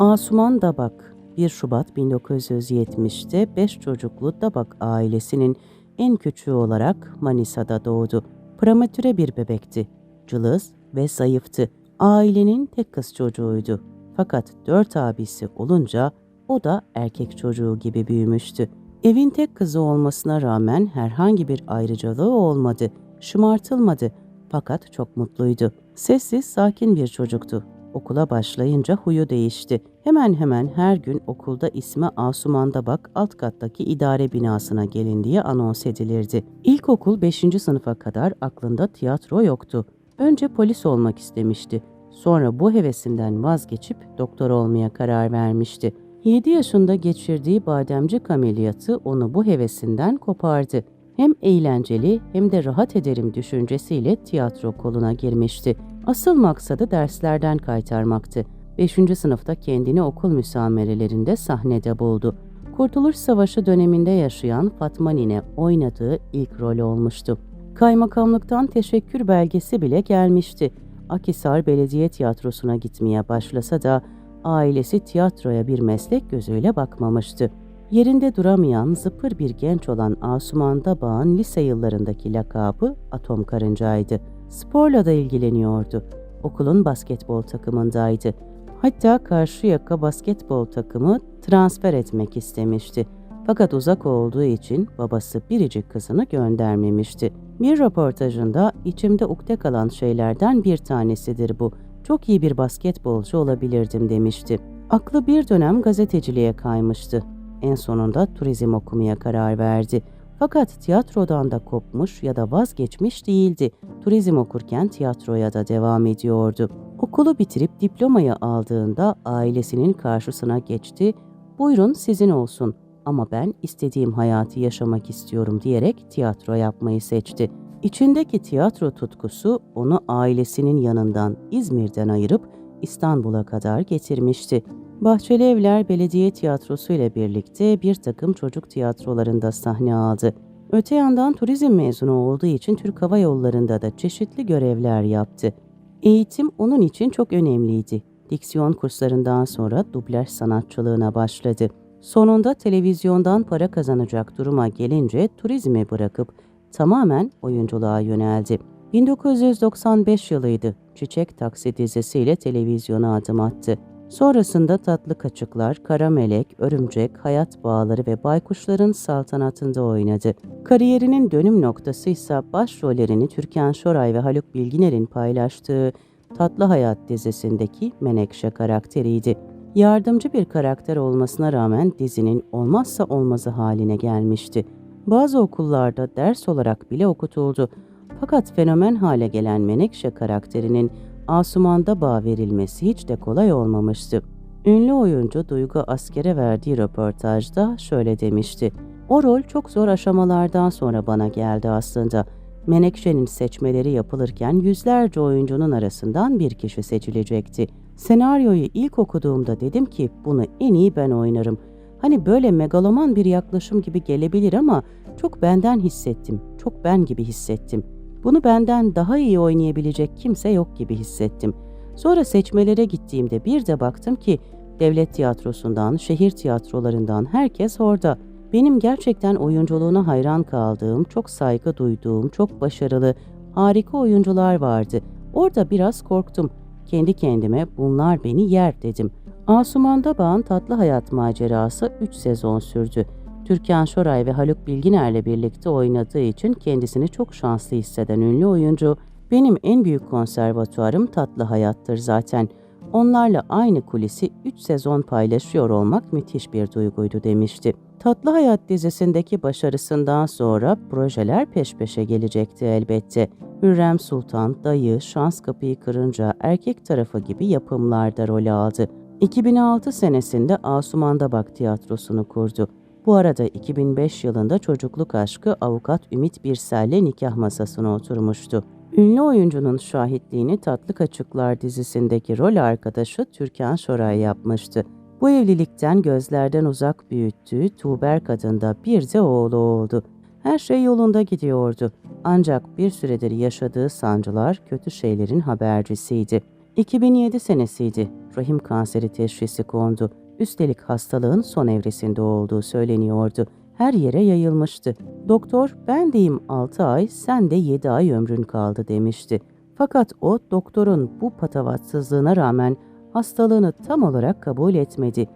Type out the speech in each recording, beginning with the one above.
Asuman Dabak 1 Şubat 1970'te 5 çocuklu Dabak ailesinin en küçüğü olarak Manisa'da doğdu. Prematüre bir bebekti. Cılız ve zayıftı. Ailenin tek kız çocuğuydu. Fakat dört abisi olunca o da erkek çocuğu gibi büyümüştü. Evin tek kızı olmasına rağmen herhangi bir ayrıcalığı olmadı. Şımartılmadı fakat çok mutluydu. Sessiz, sakin bir çocuktu. Okula başlayınca huyu değişti. Hemen hemen her gün okulda ismi Asuman'da bak alt kattaki idare binasına gelin diye anons edilirdi. İlkokul 5. sınıfa kadar aklında tiyatro yoktu. Önce polis olmak istemişti. Sonra bu hevesinden vazgeçip doktor olmaya karar vermişti. 7 yaşında geçirdiği bademcik ameliyatı onu bu hevesinden kopardı. Hem eğlenceli hem de rahat ederim düşüncesiyle tiyatro koluna girmişti. Asıl maksadı derslerden kaytarmaktı. 5. sınıfta kendini okul müsamerelerinde sahnede buldu. Kurtuluş Savaşı döneminde yaşayan Fatma Nine oynadığı ilk rol olmuştu. Kaymakamlıktan teşekkür belgesi bile gelmişti. Akisar Belediye Tiyatrosu'na gitmeye başlasa da ailesi tiyatroya bir meslek gözüyle bakmamıştı. Yerinde duramayan zıpır bir genç olan Asuman Dabağ'ın lise yıllarındaki lakabı Atom Karınca'ydı. Sporla da ilgileniyordu. Okulun basketbol takımındaydı. Hatta Karşıyaka basketbol takımı transfer etmek istemişti. Fakat uzak olduğu için babası biricik kızını göndermemişti. Bir röportajında içimde ukde kalan şeylerden bir tanesidir bu. Çok iyi bir basketbolcu olabilirdim demişti. Aklı bir dönem gazeteciliğe kaymıştı. En sonunda turizm okumaya karar verdi. Fakat tiyatrodan da kopmuş ya da vazgeçmiş değildi. Turizm okurken tiyatroya da devam ediyordu. Okulu bitirip diplomayı aldığında ailesinin karşısına geçti. Buyurun sizin olsun ama ben istediğim hayatı yaşamak istiyorum diyerek tiyatro yapmayı seçti. İçindeki tiyatro tutkusu onu ailesinin yanından İzmir'den ayırıp İstanbul'a kadar getirmişti. Bahçeli Evler Belediye Tiyatrosu ile birlikte bir takım çocuk tiyatrolarında sahne aldı. Öte yandan turizm mezunu olduğu için Türk Hava Yolları'nda da çeşitli görevler yaptı. Eğitim onun için çok önemliydi. Diksiyon kurslarından sonra dublaj sanatçılığına başladı. Sonunda televizyondan para kazanacak duruma gelince turizmi bırakıp tamamen oyunculuğa yöneldi. 1995 yılıydı. Çiçek Taksi dizisiyle televizyona adım attı. Sonrasında Tatlı Kaçıklar, Kara Melek, Örümcek, Hayat Bağları ve Baykuşların Saltanatı'nda oynadı. Kariyerinin dönüm noktası ise başrollerini Türkan Şoray ve Haluk Bilginer'in paylaştığı Tatlı Hayat dizisindeki Menekşe karakteriydi. Yardımcı bir karakter olmasına rağmen dizinin olmazsa olmazı haline gelmişti. Bazı okullarda ders olarak bile okutuldu. Fakat fenomen hale gelen Menekşe karakterinin Asuman'da bağ verilmesi hiç de kolay olmamıştı. Ünlü oyuncu Duygu Asker'e verdiği röportajda şöyle demişti. O rol çok zor aşamalardan sonra bana geldi aslında. Menekşe'nin seçmeleri yapılırken yüzlerce oyuncunun arasından bir kişi seçilecekti. Senaryoyu ilk okuduğumda dedim ki bunu en iyi ben oynarım. Hani böyle megaloman bir yaklaşım gibi gelebilir ama çok benden hissettim, çok ben gibi hissettim. Bunu benden daha iyi oynayabilecek kimse yok gibi hissettim. Sonra seçmelere gittiğimde bir de baktım ki devlet tiyatrosundan, şehir tiyatrolarından herkes orada. Benim gerçekten oyunculuğuna hayran kaldığım, çok saygı duyduğum, çok başarılı, harika oyuncular vardı. Orada biraz korktum. Kendi kendime bunlar beni yer dedim. Asuman Dabağ'ın Tatlı Hayat macerası 3 sezon sürdü. Türkan Şoray ve Haluk Bilginer'le birlikte oynadığı için kendisini çok şanslı hisseden ünlü oyuncu, benim en büyük konservatuarım Tatlı Hayat'tır zaten. Onlarla aynı kulisi 3 sezon paylaşıyor olmak müthiş bir duyguydu demişti. Tatlı Hayat dizisindeki başarısından sonra projeler peş peşe gelecekti elbette. Hürrem Sultan, Dayı, Şans Kapıyı Kırınca erkek tarafı gibi yapımlarda rol aldı. 2006 senesinde Asuman'da Bak tiyatrosunu kurdu. Bu arada 2005 yılında çocukluk aşkı avukat Ümit Birsel'le nikah masasına oturmuştu. Ünlü oyuncunun şahitliğini Tatlı Kaçıklar dizisindeki rol arkadaşı Türkan Şoray yapmıştı. Bu evlilikten gözlerden uzak büyüttüğü Tuğberk adında bir de oğlu oldu. Her şey yolunda gidiyordu. Ancak bir süredir yaşadığı sancılar kötü şeylerin habercisiydi. 2007 senesiydi. rahim kanseri teşhisi kondu. Üstelik hastalığın son evresinde olduğu söyleniyordu. Her yere yayılmıştı. Doktor ben deyim 6 ay, sen de 7 ay ömrün kaldı demişti. Fakat o doktorun bu patavatsızlığına rağmen hastalığını tam olarak kabul etmedi.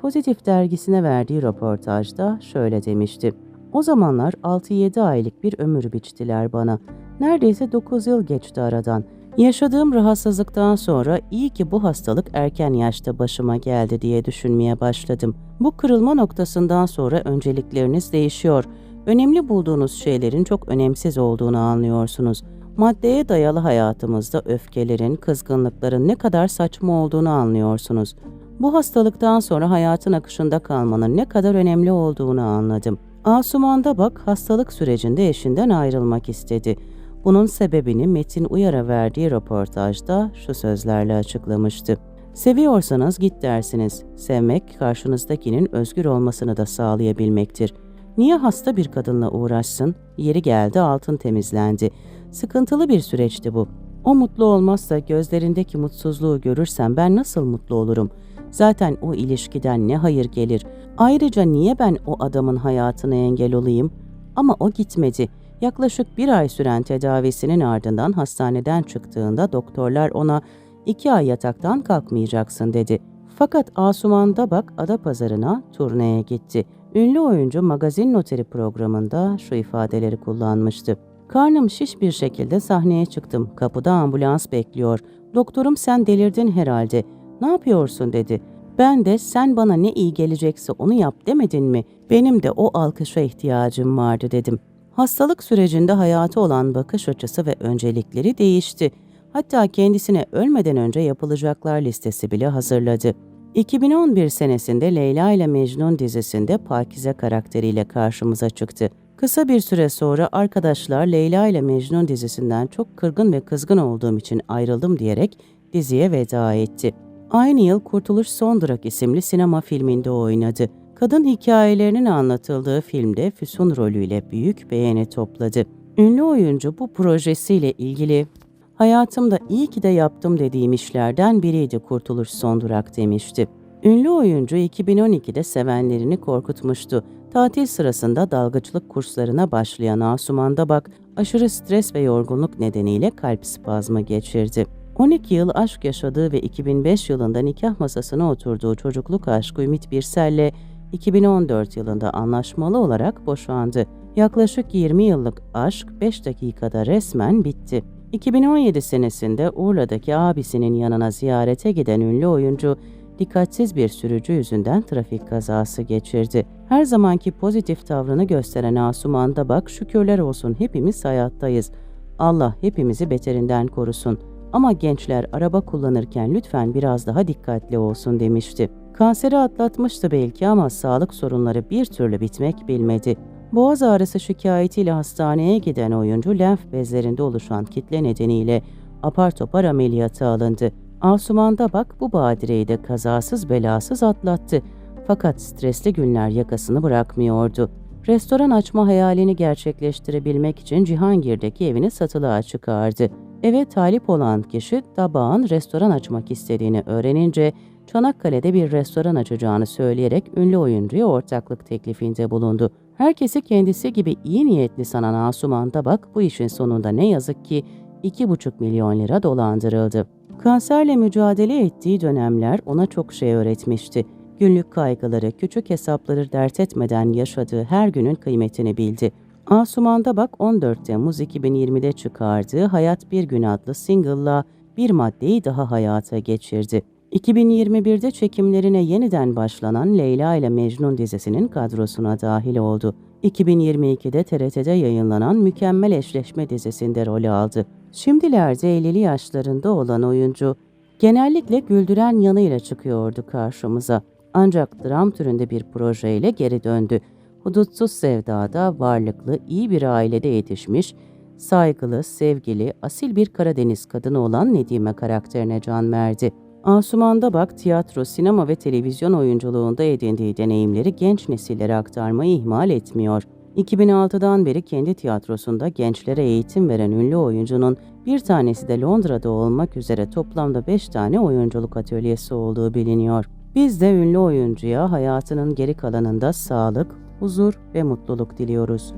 Pozitif dergisine verdiği röportajda şöyle demişti. O zamanlar 6-7 aylık bir ömür biçtiler bana. Neredeyse 9 yıl geçti aradan. Yaşadığım rahatsızlıktan sonra iyi ki bu hastalık erken yaşta başıma geldi diye düşünmeye başladım. Bu kırılma noktasından sonra öncelikleriniz değişiyor. Önemli bulduğunuz şeylerin çok önemsiz olduğunu anlıyorsunuz. Maddeye dayalı hayatımızda öfkelerin, kızgınlıkların ne kadar saçma olduğunu anlıyorsunuz. Bu hastalıktan sonra hayatın akışında kalmanın ne kadar önemli olduğunu anladım. Asuman'da bak hastalık sürecinde eşinden ayrılmak istedi. Bunun sebebini Metin Uyar'a verdiği röportajda şu sözlerle açıklamıştı. Seviyorsanız git dersiniz. Sevmek karşınızdakinin özgür olmasını da sağlayabilmektir. Niye hasta bir kadınla uğraşsın? Yeri geldi altın temizlendi. Sıkıntılı bir süreçti bu. O mutlu olmazsa gözlerindeki mutsuzluğu görürsem ben nasıl mutlu olurum? Zaten o ilişkiden ne hayır gelir? Ayrıca niye ben o adamın hayatına engel olayım? Ama o gitmedi. Yaklaşık bir ay süren tedavisinin ardından hastaneden çıktığında doktorlar ona iki ay yataktan kalkmayacaksın dedi. Fakat Asuman Dabak Adapazarı'na turneye gitti. Ünlü oyuncu magazin noteri programında şu ifadeleri kullanmıştı. Karnım şiş bir şekilde sahneye çıktım. Kapıda ambulans bekliyor. Doktorum sen delirdin herhalde. Ne yapıyorsun dedi. Ben de sen bana ne iyi gelecekse onu yap demedin mi? Benim de o alkışa ihtiyacım vardı dedim. Hastalık sürecinde hayatı olan bakış açısı ve öncelikleri değişti. Hatta kendisine ölmeden önce yapılacaklar listesi bile hazırladı. 2011 senesinde Leyla ile Mecnun dizisinde Pakize karakteriyle karşımıza çıktı. Kısa bir süre sonra arkadaşlar Leyla ile Mecnun dizisinden çok kırgın ve kızgın olduğum için ayrıldım diyerek diziye veda etti. Aynı yıl Kurtuluş Son Durak isimli sinema filminde oynadı. Kadın hikayelerinin anlatıldığı filmde Füsun rolüyle büyük beğeni topladı. Ünlü oyuncu bu projesiyle ilgili hayatımda iyi ki de yaptım dediğim işlerden biriydi Kurtuluş Son Durak demişti. Ünlü oyuncu 2012'de sevenlerini korkutmuştu. Tatil sırasında dalgıçlık kurslarına başlayan Asuman Dabak, aşırı stres ve yorgunluk nedeniyle kalp spazmı geçirdi. 12 yıl aşk yaşadığı ve 2005 yılında nikah masasına oturduğu çocukluk aşkı Ümit Birsel'le 2014 yılında anlaşmalı olarak boşandı. Yaklaşık 20 yıllık aşk 5 dakikada resmen bitti. 2017 senesinde Urla'daki abisinin yanına ziyarete giden ünlü oyuncu dikkatsiz bir sürücü yüzünden trafik kazası geçirdi. Her zamanki pozitif tavrını gösteren Asuman da bak şükürler olsun hepimiz hayattayız. Allah hepimizi beterinden korusun. Ama gençler araba kullanırken lütfen biraz daha dikkatli olsun demişti. Kanseri atlatmıştı belki ama sağlık sorunları bir türlü bitmek bilmedi. Boğaz ağrısı şikayetiyle hastaneye giden oyuncu lenf bezlerinde oluşan kitle nedeniyle apar topar ameliyata alındı. Asuman bak bu badireyi de kazasız belasız atlattı. Fakat stresli günler yakasını bırakmıyordu. Restoran açma hayalini gerçekleştirebilmek için Cihangir'deki evini satılığa çıkardı. Eve talip olan kişi Dabağ'ın restoran açmak istediğini öğrenince Çanakkale'de bir restoran açacağını söyleyerek ünlü oyuncuya ortaklık teklifinde bulundu. Herkesi kendisi gibi iyi niyetli sanan Asuman Tabak bu işin sonunda ne yazık ki 2,5 milyon lira dolandırıldı. Kanserle mücadele ettiği dönemler ona çok şey öğretmişti. Günlük kaygıları, küçük hesapları dert etmeden yaşadığı her günün kıymetini bildi. Asuman Tabak 14 Temmuz 2020'de çıkardığı Hayat Bir Gün adlı single'la bir maddeyi daha hayata geçirdi. 2021'de çekimlerine yeniden başlanan Leyla ile Mecnun dizisinin kadrosuna dahil oldu. 2022'de TRT'de yayınlanan Mükemmel Eşleşme dizisinde rol aldı. Şimdilerde 50'li yaşlarında olan oyuncu genellikle güldüren yanıyla çıkıyordu karşımıza. Ancak dram türünde bir projeyle geri döndü. Hudutsuz Sevda'da varlıklı, iyi bir ailede yetişmiş, saygılı, sevgili, asil bir Karadeniz kadını olan Nedime karakterine can verdi. Asuman Dabak, tiyatro, sinema ve televizyon oyunculuğunda edindiği deneyimleri genç nesillere aktarmayı ihmal etmiyor. 2006'dan beri kendi tiyatrosunda gençlere eğitim veren ünlü oyuncunun bir tanesi de Londra'da olmak üzere toplamda 5 tane oyunculuk atölyesi olduğu biliniyor. Biz de ünlü oyuncuya hayatının geri kalanında sağlık, huzur ve mutluluk diliyoruz.